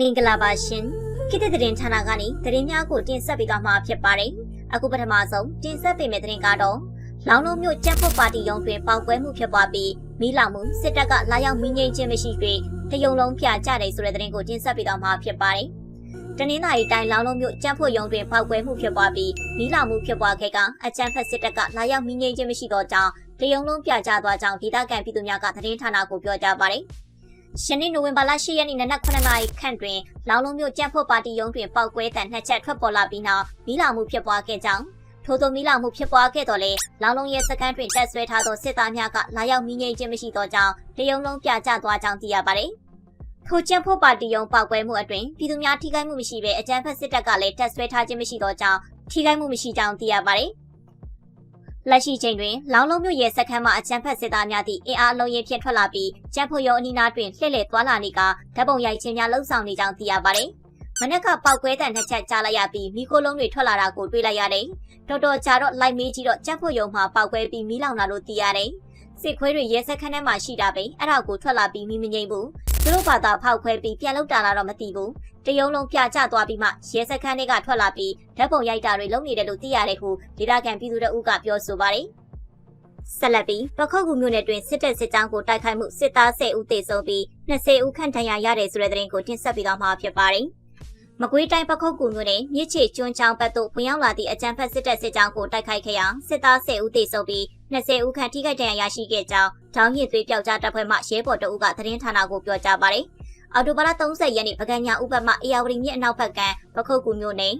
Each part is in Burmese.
မင်္ဂလာပါရှင်ခေတ်သစ်သတင်းဌာနကနေသတင်းများကိုတင်ဆက်ပေးသွားမှာဖြစ်ပါတယ်အခုပထမဆုံးတင်ဆက်ပေးမယ့်သတင်းကတော့လောင်လုံးမြို့ကြက်ဖို့ပါတီရုံးတွင်ပေါက်ကွဲမှုဖြစ်ပွားပြီးမိလောင်မှုစစ်တပ်ကလာရောက်မိငိမ့်ခြင်းမရှိ၍တယုံလုံးပြကြတယ်ဆိုတဲ့သတင်းကိုတင်ဆက်ပေးသွားမှာဖြစ်ပါတယ်တနင်္လာရီတိုင်းလောင်လုံးမြို့ကြက်ဖို့ရုံးတွင်ပေါက်ကွဲမှုဖြစ်ပွားပြီးမိလောင်မှုဖြစ်ပွားခဲ့ကအကြမ်းဖက်စစ်တပ်ကလာရောက်မိငိမ့်ခြင်းမရှိတော့ကြောင်းတယုံလုံးပြကြသွားကြောင်းဒေသခံပြည်သူများကသတင်းဌာနကိုပြောကြားပါတယ် ရှနေ့နိုဝင်ဘာလ10ရက်နေ့နနက်9:00နာရီခန့်တွင်လောင်လုံးမြို့ကြက်ဖို့ပါတီရုံးတွင်ပောက်ကွဲတံနှစ်ချက်ထွက်ပေါ်လာပြီးနောက်မိလာမှုဖြစ်ပွားခဲ့ကြောင်းထို့သောမိလာမှုဖြစ်ပွားခဲ့တော့လေလောင်လုံးရဲ့စကန်တွင်တက်ဆွဲထားသောစစ်သားများကလာရောက်မိငိမ့်ခြင်းမရှိသောကြောင့်တရုံလုံးပြကျသွားကြောင်းသိရပါတယ်။ထိုကြက်ဖို့ပါတီရုံးပောက်ကွဲမှုအတွင်ပြည်သူများထိခိုက်မှုမရှိဘဲအကြမ်းဖက်စစ်တပ်ကလည်းတက်ဆွဲထားခြင်းမရှိသောကြောင့်ထိခိုက်မှုမရှိကြောင်းသိရပါတယ်။ လက်ရှိချိန်တွင်လောင်လုံးမြို့ရဲ့စခန်းမှာအကြမ်းဖက်စစ်သားများသည့်အင်အားလုံးရင်ဖြင့်ထွက်လာပြီးကျန်းဖို့ရုံအနီးနားတွင်လှည့်လည်သွားလာနေကဓာတ်ပုံရိုက်ခြင်းများလှုပ်ဆောင်နေကြောင်းသိရပါတယ်။မနက်ကပောက်ကွဲတဲ့နှစ်ချက်ကြားလိုက်ရပြီးမိခိုးလုံးတွေထွက်လာတာကိုတွေ့လိုက်ရတယ်။တော်တော်ကြာတော့လိုက်မေးကြည့်တော့ကျန်းဖို့ရုံမှာပောက်ကွဲပြီးမီးလောင်လာလို့သိရတယ်။ စစ်ခွေးတွေရဲစခန်းထဲမှာရှိတာပဲအဲ့ဒါကိုထွက်လာပြီးမီးမငိမ့်ဘူး။သူတို့ဘာသာဖောက်ခွဲပြီးပြန်လောက်တာလာတော့မသိဘူး။တယုံလုံးပြကျသွားပြီးမှရဲစခန်းတွေကထွက်လာပြီးဓာတ်ပုံရိုက်တာတွေလုပ်နေတယ်လို့သိရတယ်ဟုဒေသခံပြည်သူတို့ကပြောဆိုပါတယ်။ဆက်လက်ပြီးပခုတ်ကူမြို့နယ်တွင်စစ်တပ်စစ်ကြောင်းကိုတိုက်ခိုက်မှုစစ်သား10ဦးသေဆုံးပြီး20ဦးခန့်ဒဏ်ရာရတယ်ဆိုတဲ့သတင်းကိုတင်ဆက်ပေးသွားမှာဖြစ်ပါတယ်။ မကွေးတိုင်းပခုတ်ကူမြို့နယ်မြစ်ချေကျွန်းချောင်းဘက်သို့ဝင်ရောက်လာသည့်အကြမ်းဖက်စစ်တပ်စစ်ကြောင်းကိုတိုက်ခိုက်ခဲ့ရာစစ်သား10ဦးသေဆုံးပြီး20ဦးခန့်ထိခိုက်ဒဏ်ရာရရှိခဲ့ကြောင်းထောင်းရည်သွေးပြောက်ကြားတပ်ဖွဲ့မှရဲဘော်တအုပ်ကသတင်းဌာနကိုပြောကြားပါတယ်။အော်တိုဘာလ30ရက်နေ့ပကံညာဥပတ်မှအေယာဝတီမြစ်အနောက်ဘက်ကပခုတ်ကူမြို့နယ်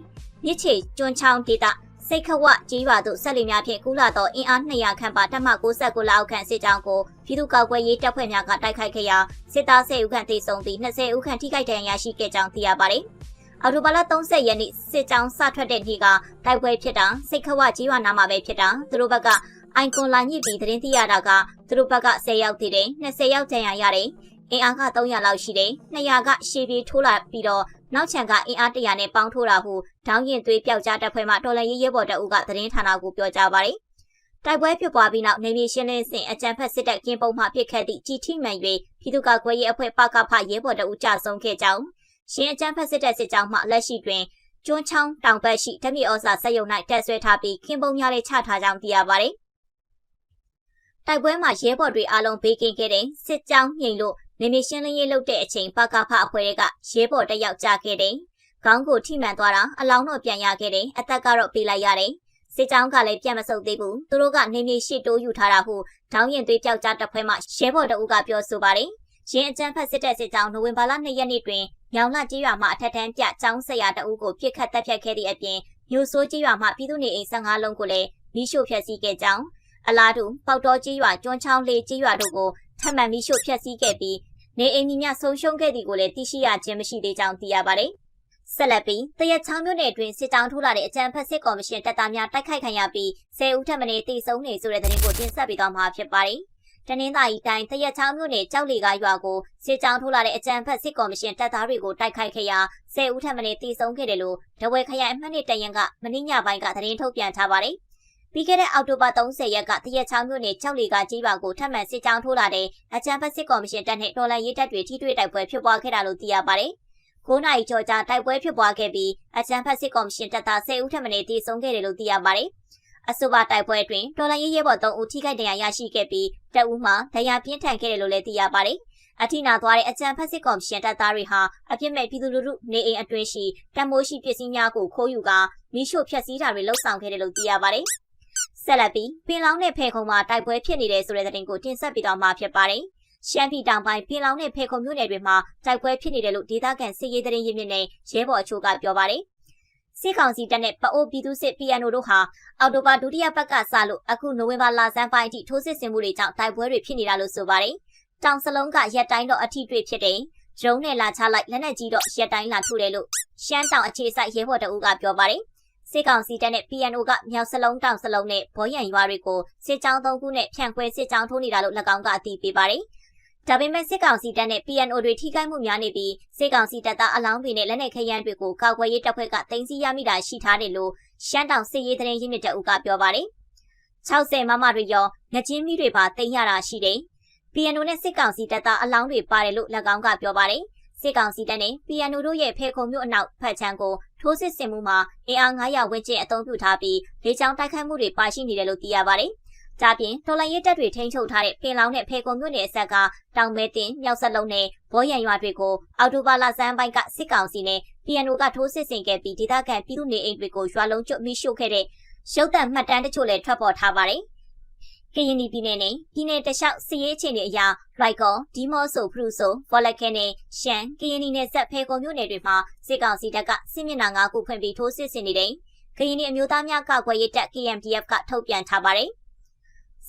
မြစ်ချေကျွန်းချောင်းဒေသစိတ်ခဝကြီးရွာသို့ဆက်လီများဖြင့်ကူးလာသောအင်အား200ခန့်ပါတပ်မ69လောက်ခန့်စစ်ကြောင်းကိုပြည်သူ့ကောက်ွယ်ရေးတပ်ဖွဲ့များကတိုက်ခိုက်ခဲ့ရာစစ်သား10ဦးခန့်သေဆုံးပြီး20ဦးခန့်ထိခိုက်ဒဏ်ရာရရှိခဲ့ကြောင်းသိရပါတယ်။ အော်တိုဘာလ30ရက်နေ့စစ်ကြောင်းစထွက်တဲ့နေ့ကတိုက်ပွဲဖြစ်တာစိတ်ခဝကြီးရွာနားမှာပဲဖြစ်တာသူတို့ဘက်ကအိုင်ကွန်လာညစ်ပြီးသတင်းသိရတာကသူတို့ဘက်က10ယောက်သေးတယ်20ယောက်ဒဏ်ရာရတယ်အင်အားက300လောက်ရှိတယ်200ကရှေ့ပြေးထိုးလာပြီးတော့နောက်ချန်ကအင်အား100နဲ့ပေါင်းထိုးတာဟုဒေါင်းရင်သွေးပျောက်ကြားတပ်ဖွဲ့မှတော်လန်ရေးရဲဘော်တပ်ဦးကသတင်းဌာနကိုပြောကြားပါတယ်။တိုက်ပွဲဖြစ်ပွားပြီးနောက်နေပြည်ရှင်းလင်းစဉ်အကြံဖက်စစ်တပ်ကင်းပုံမှပစ်ခတ်သည့်ကြီးထိမှန်၍ပြည်သူ့ကာကွယ်ရေးအဖွဲ့ပကဖရဲဘော်တပ်ဦးကြဆုံးခဲ့ကြောင်း ရှင်းအကြံဖက်စစ်တပ်စစ်ကြောင်းမှလက်ရှိတွင်ကျွန်းချောင်းတောင်ဘက်ရှိဓမြဩစာစက်ရုံ၌တက်ဆွဲထားပြီးကင်းပုံများလေးချထားကြောင်းသိရပါတယ်။တိုက်ပွဲမှာရဲဘော်တွေအားလုံးဘေးကင်းခဲ့တဲ့စစ်ကြောင်းငြိမ်လို့နေမရှင်းလင်းရေးလုပ်တဲ့အချိန်ပကဖအဖွဲ့ကရဲဘော်တစ်ယောက်ကြာခဲ့တယ်။ခေါင်းကိုထိမှန်သွားတာအလောင်းတော့ပြန်ရခဲ့တယ်။အသက်ကတော့ပေးလိုက်ရတယ်။စစ်ကြောင်းကလည်းပြန်မဆုတ်သေးဘူး။သူတို့ကနေမြေရှိတိုးယူထားတာဟုဒေါင်းရင်သွေးပြောက်ကြားတပ်ဖွဲ့မှရဲဘော်တအုပ်ကပြောဆိုပါတယ်။ရင်းအကြမ်းဖက်စစ်တပ်စစ်ကြောင်းနိုဝင်ဘာလ2ရက်နေ့တွင် မြောင်လကြေးရွာမှအထက်တန်းပြကျောင်းဆရာတအုပ်ကိုပြစ်ခတ်တပ်ဖြတ်ခဲ့သည့်အပြင်မြို့ဆိုးကြေးရွာမှပြည်သူနေအိမ်15လုံးကိုလည်းမိရှို့ဖျက်ဆီးခဲ့ကြောင်းအလားတူပေါက်တော်ကြေးရွာကျွန်းချောင်းလေးကြေးရွာတို့ကိုထပ်မံမိရှို့ဖျက်ဆီးခဲ့ပြီးနေအိမ်ကြီးများဆုံးရှုံးခဲ့သည်ကိုလည်းသိရှိရခြင်းမရှိသေးကြောင်းသိရပါတယ်။ဆက်လက်ပြီးတရက်ချောင်းမြို့နယ်တွင်စစ်တောင်းထိုးလာတဲ့အကြံဖက်စစ်ကော်မရှင်တပ်သားများတိုက်ခိုက်ခံရပြီး10ဦးထပ်မံတေဆုံးနေဆိုတဲ့သတင်းကိုတင်ဆက်ပေးသွားမှာဖြစ်ပါတယ်။ တနင်္သာရီတိုင်းတရက်ချောင်းမြို့နယ်ကြောက်လီကရွာကိုစစ်ကြောင်းထိုးလာတဲ့အကြံဖက်စစ်ကော်မရှင်တပ်သားတွေကိုတိုက်ခိုက်ခဲ့ရာ10ဦးထပ်မံတေဆုံးခဲ့တယ်လို့ဒဝဲခရိုင်အမှတ်နှစ်တရင်ကမင်းညပိုင်းကသတင်းထုတ်ပြန်ထားပါတယ်။ပြီးခဲ့တဲ့အောက်တိုဘာ30ရက်ကတရက်ချောင်းမြို့နယ်ကြောက်လီကကြီးပါကိုထပ်မံစစ်ကြောင်းထိုးလာတဲ့အကြံဖက်စစ်ကော်မရှင်တပ်နဲ့တော်လန်ရေးတပ်တွေထိတွေ့တိုက်ပွဲဖြစ်ပွားခဲ့တာလို့သိရပါတယ်။9နိုင်ကျော်ကြာတိုက်ပွဲဖြစ်ပွားခဲ့ပြီးအကြံဖက်စစ်ကော်မရှင်တပ်သား10ဦးထပ်မံတေဆုံးခဲ့တယ်လို့သိရပါတယ်။အဆိုပါတိုက်ပွဲအတွင်းတော်လန်ရေးရဲဘော်3ဦးထိခိုက်ဒဏ်ရာရရှိခဲ့ပြီး တအူးမှာဒဏ်ရာပြင်းထန်ခဲ့တယ်လို့လည်းသိရပါတယ်။အထိနာသွားတဲ့အကြံဖက်စစ်ကော်မရှင်တပ်သားတွေဟာအပြစ်မဲ့ပြည်သူလူထုနေအိမ်အတွင်းရှိတမိုးရှိပစ္စည်းများကိုခိုးယူကာမိရှို့ဖျက်ဆီးတာတွေလှုပ်ဆောင်ခဲ့တယ်လို့သိရပါတယ်။ဆက်လက်ပြီးပင်လောင်းနဲ့ဖေခုံမှာတိုက်ပွဲဖြစ်နေတဲ့ဆိုတဲ့သတင်းကိုတင်ဆက်ပေးတော့မှာဖြစ်ပါတယ်။ရှမ်းပြည်တောင်ပိုင်းပင်လောင်းနဲ့ဖေခုံမြို့နယ်တွေမှာတိုက်ပွဲဖြစ်နေတယ်လို့ဒေသခံစစ်ရေးသတင်းရင်းမြစ်နဲ့ရဲဘော်အချို့ကပြောပါတယ်။ စစ်ကောင်စီတပ်နဲ့ပအိုးပြည်သူစစ် PNO တို့ဟာအော်တိုဘာဒုတိယပတ်ကစလို့အခုနိုဝင်ဘာလဆန်းပိုင်းအထိထိုးစစ်ဆင်မှုတွေကြောင့်တိုက်ပွဲတွေဖြစ်နေတာလို့ဆိုပါတယ်။တောင်စလုံးကရက်တိုင်းတော့အထိတွေ့ဖြစ်တယ်။ဂျုံနဲ့လာချလိုက်လက်နက်ကြီးတော့ရက်တိုင်းလာထုတယ်လို့ရှမ်းတောင်အခြေစိုက်ရဲဘော်တအုပ်ကပြောပါတယ်။စစ်ကောင်စီတပ်နဲ့ PNO ကမြောက်စလုံးတောင်စလုံးနဲ့ဘောရန်ရွာတွေကိုစစ်ကြောင်းသုံးခုနဲ့ဖြန့်ခွဲစစ်ကြောင်းထိုးနေတာလို့၎င်းကအသိပေးပါတယ်။ ဒါပေမဲ့စစ်ကောင်စီတပ်နဲ့ PNO တွေထိခိုက်မှုများနေပြီးစစ်ကောင်စီတပ်သားအလောင်းတွေနဲ့လက်နက်ခဲယမ်းတွေကိုကာကွယ်ရေးတပ်ဖွဲ့ကတင်စီရမိတာရှိထားတယ်လို့ရှမ်းတောင်စစ်ရေးသတင်းရင်းမြစ်တအုပ်ကပြောပါတယ်။60မမတွေရောငချင်းမီတွေပါတင်ရတာရှိတယ်။ PNO နဲ့စစ်ကောင်စီတပ်သားအလောင်းတွေပါတယ်လို့၎င်းကပြောပါတယ်။စစ်ကောင်စီတပ်နဲ့ PNO တို့ရဲ့ဖေခုံမြို့အနောက်ဖက်ချမ်းကိုထိုးစစ်ဆင်မှုမှာအင်အား900ဝန်းကျင်အသုံးပြုထားပြီးလေကြောင်းတိုက်ခိုက်မှုတွေပါရှိနေတယ်လို့သိရပါတယ်။ ဒါပြင်တော်လိုင်းရဲတပ်တွေထိန်းချုပ်ထားတဲ့ပင်လောင်နဲ့ဖေကုံမြို့နယ်အဆက်ကတောင်မဲတင်မြောက်ဆက်လုံးနဲ့ဘောရံရွာတွေကိုအော်တိုဘာလဆန်းပိုင်းကစစ်ကောင်စီနဲ့ PNO ကထိုးစစ်ဆင်ခဲ့ပြီးဒေသခံပြည်သူနေအိမ်တွေကိုရွာလုံးကျွတ်မိရှို့ခဲ့တဲ့ရုပ်သံမှတ်တမ်းတချို့လည်းထွက်ပေါ်ထားပါတယ်။ကရင်ပြည်နယ်နဲ့ပြည်နယ်တလျှောက်စီးရေးအခြေအနေအရရိုက်ကောဒီမော့ဆိုဖရူဆိုဘောလကန်နဲ့ရှန်ကရင်နယ်ဆက်ဖေကုံမြို့နယ်တွေမှာစစ်ကောင်စီတပ်ကစစ်မျက်နှာ၅ခုဖွင့်ပြီးထိုးစစ်ဆင်နေတယ်။ကရင်အမျိုးသားများကာကွယ်ရေးတပ် KMDF ကထုတ်ပြန်ထားပါတယ်။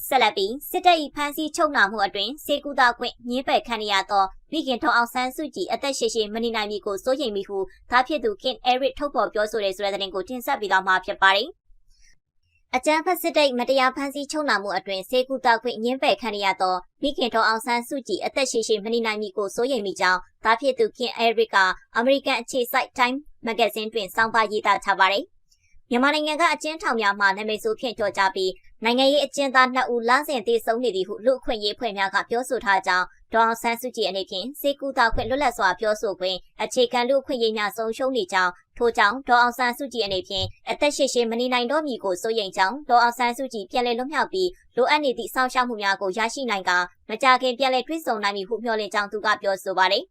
ဆက်လက်ပြီးစစ်တပ်၏ဖမ်းဆီးချုပ်နှောင်မှုအတွင်စေကူတာကွင့်ညင်းပယ်ခံရသောမိခင်ထုံအောင်ဆန်းစုကြည်အသက်ရှည်ရှည်မနေနိုင်မီကိုစိုးရိမ်မိဟုသားဖြစ်သူကင်အဲရစ်ထုတ်ဖော်ပြောဆိုတဲ့ဆိုတဲ့သတင်းကိုတင်ဆက်ပေးသွားမှာဖြစ်ပါတယ်။အကြမ်းဖက်စစ်တပ်မတရားဖမ်းဆီးချုပ်နှောင်မှုအတွင်စေကူတာခွင့်ညင်းပယ်ခံရသောမိခင်တော်အောင်ဆန်းစုကြည်အသက်ရှည်ရှည်မနေနိုင်မီကိုစိုးရိမ်မိကြောင်းသားဖြစ်သူကင်အဲရစ်ကအမေရိကန်အခြေစိုက် Time မဂ္ဂဇင်းတွင်စောင်းပါရေးသားထားပါတယ်။မြန်မာနိုင်ငံကအကျဉ်းထောင်များမှနာမည်ဆိုဖြင့်ကြော်ကြပြီး နိုင်ငံရေးအကျဉ်းသား2ဦးလမ်းစဉ်တည်ဆုံနေသည်ဟုလူအခွင့်ရေးဖွဲ့များကပြောဆိုထားကြောင်းဒေါအောင်ဆန်းစုကြည်အနေဖြင့်စေကူတာခွင့်လွတ်လပ်စွာပြောဆိုခွင့်အခြေခံလူအခွင့်ရေးများဆုံးရှုံးနေကြောင်းထို့ကြောင့်ဒေါအောင်ဆန်းစုကြည်အနေဖြင့်အသက်ရှည်ရှည်မနေနိုင်တော့မည်ကိုစိုးရိမ်ကြောင်းဒေါအောင်ဆန်းစုကြည်ပြန်လည်လွတ်မြောက်ပြီးလိုအပ်နေသည့်စောင့်ရှောက်မှုများကိုရရှိနိုင်ကမကြာခင်ပြန်လည်တွင်းဆုံနိုင်မည်ဟုမျှော်လင့်ကြောင်းသူကပြောဆိုပါတယ်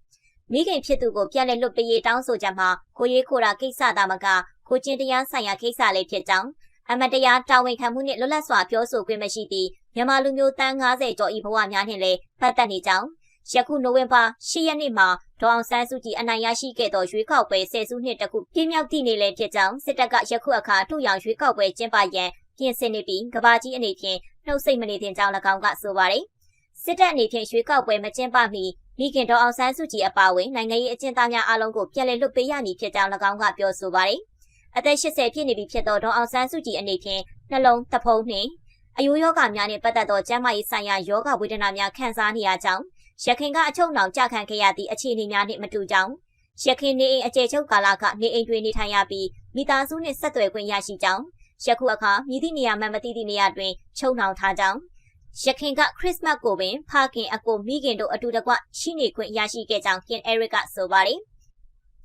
မိခင်ဖြစ်သူကိုပြန်လည်လွတ်ပေးရေးတောင်းဆိုချက်မှာကိုရေးခိုတာကိစ္စသာမကကိုချင်းတရားဆိုင်ရာကိစ္စလေးဖြစ်ကြောင်း အမတရားတာဝန်ခံမှုနှင့်လွတ်လပ်စွာပြောဆိုခွင့်မရှိသည့်မြန်မာလူမျိုးတန်း90ကျော်ဤဘဝများနှင့်လည်းပတ်သက်နေကြောင်းယခုနိုဝင်ဘာ10ရက်နေ့မှာဒေါအောင်ဆန်းစုကြည်အနိုင်ရရှိခဲ့သောရွေးကောက်ပွဲဆယ်စုနှစ်တခုပြင်းမြောက်သည့်နေ့လည်းဖြစ်ကြောင်းစစ်တပ်ကယခုအခါထုတ်ရောင်ရွေးကောက်ပွဲကျင်းပရန်ပြင်ဆင်နေပြီးကဘာကြီးအနေဖြင့်နှုတ်ဆက်မနေသင့်ကြောင်း၎င်းကဆိုပါတယ်စစ်တပ်အနေဖြင့်ရွှေကောက်ပွဲမကျင်းပမီမိခင်တော်အောင်ဆန်းစုကြည်အပါအဝင်နိုင်ငံရေးအကျဉ်းသားများအားလုံးကိုပြန်လည်လွတ်ပေးရမည်ဖြစ်ကြောင်း၎င်းကပြောဆိုပါတယ်။ အသက်80ပြည့်နေပြီဖြစ်သောဒေါအောင်ဆန်းစုကြည်အနေဖြင့်နှလုံးသဖုံးနှင့်အယိုးယောဂများနှင့်ပတ်သက်သောကျန်းမာရေးဆိုင်ရာယောဂဝေဒနာများခံစားနေရကြောင်းရခင်ကအချုပ်နှောင်ကြခံခဲ့ရသည့်အခြေအနေများနှင့်မတူကြောင်းရခင်နေအိမ်အကျယ်ချုပ်ကာလကနေအိမ်တွင်နေထိုင်ရပြီးမိသားစုနှင့်ဆက်သွယ်ခွင့်ရရှိကြောင်းယခုအခါမြည်သည့်နေရာမှမသိသည့်နေရာတွင်ချုပ်နှောင်ထားကြောင်းရခင်ကခရစ်မတ်ကိုပင်ဖခင်အကိုမိခင်တို့အတူတကွရှိနေခွင့်ရရှိခဲ့ကြောင်းကင်အဲရစ်ကဆိုပါတယ်။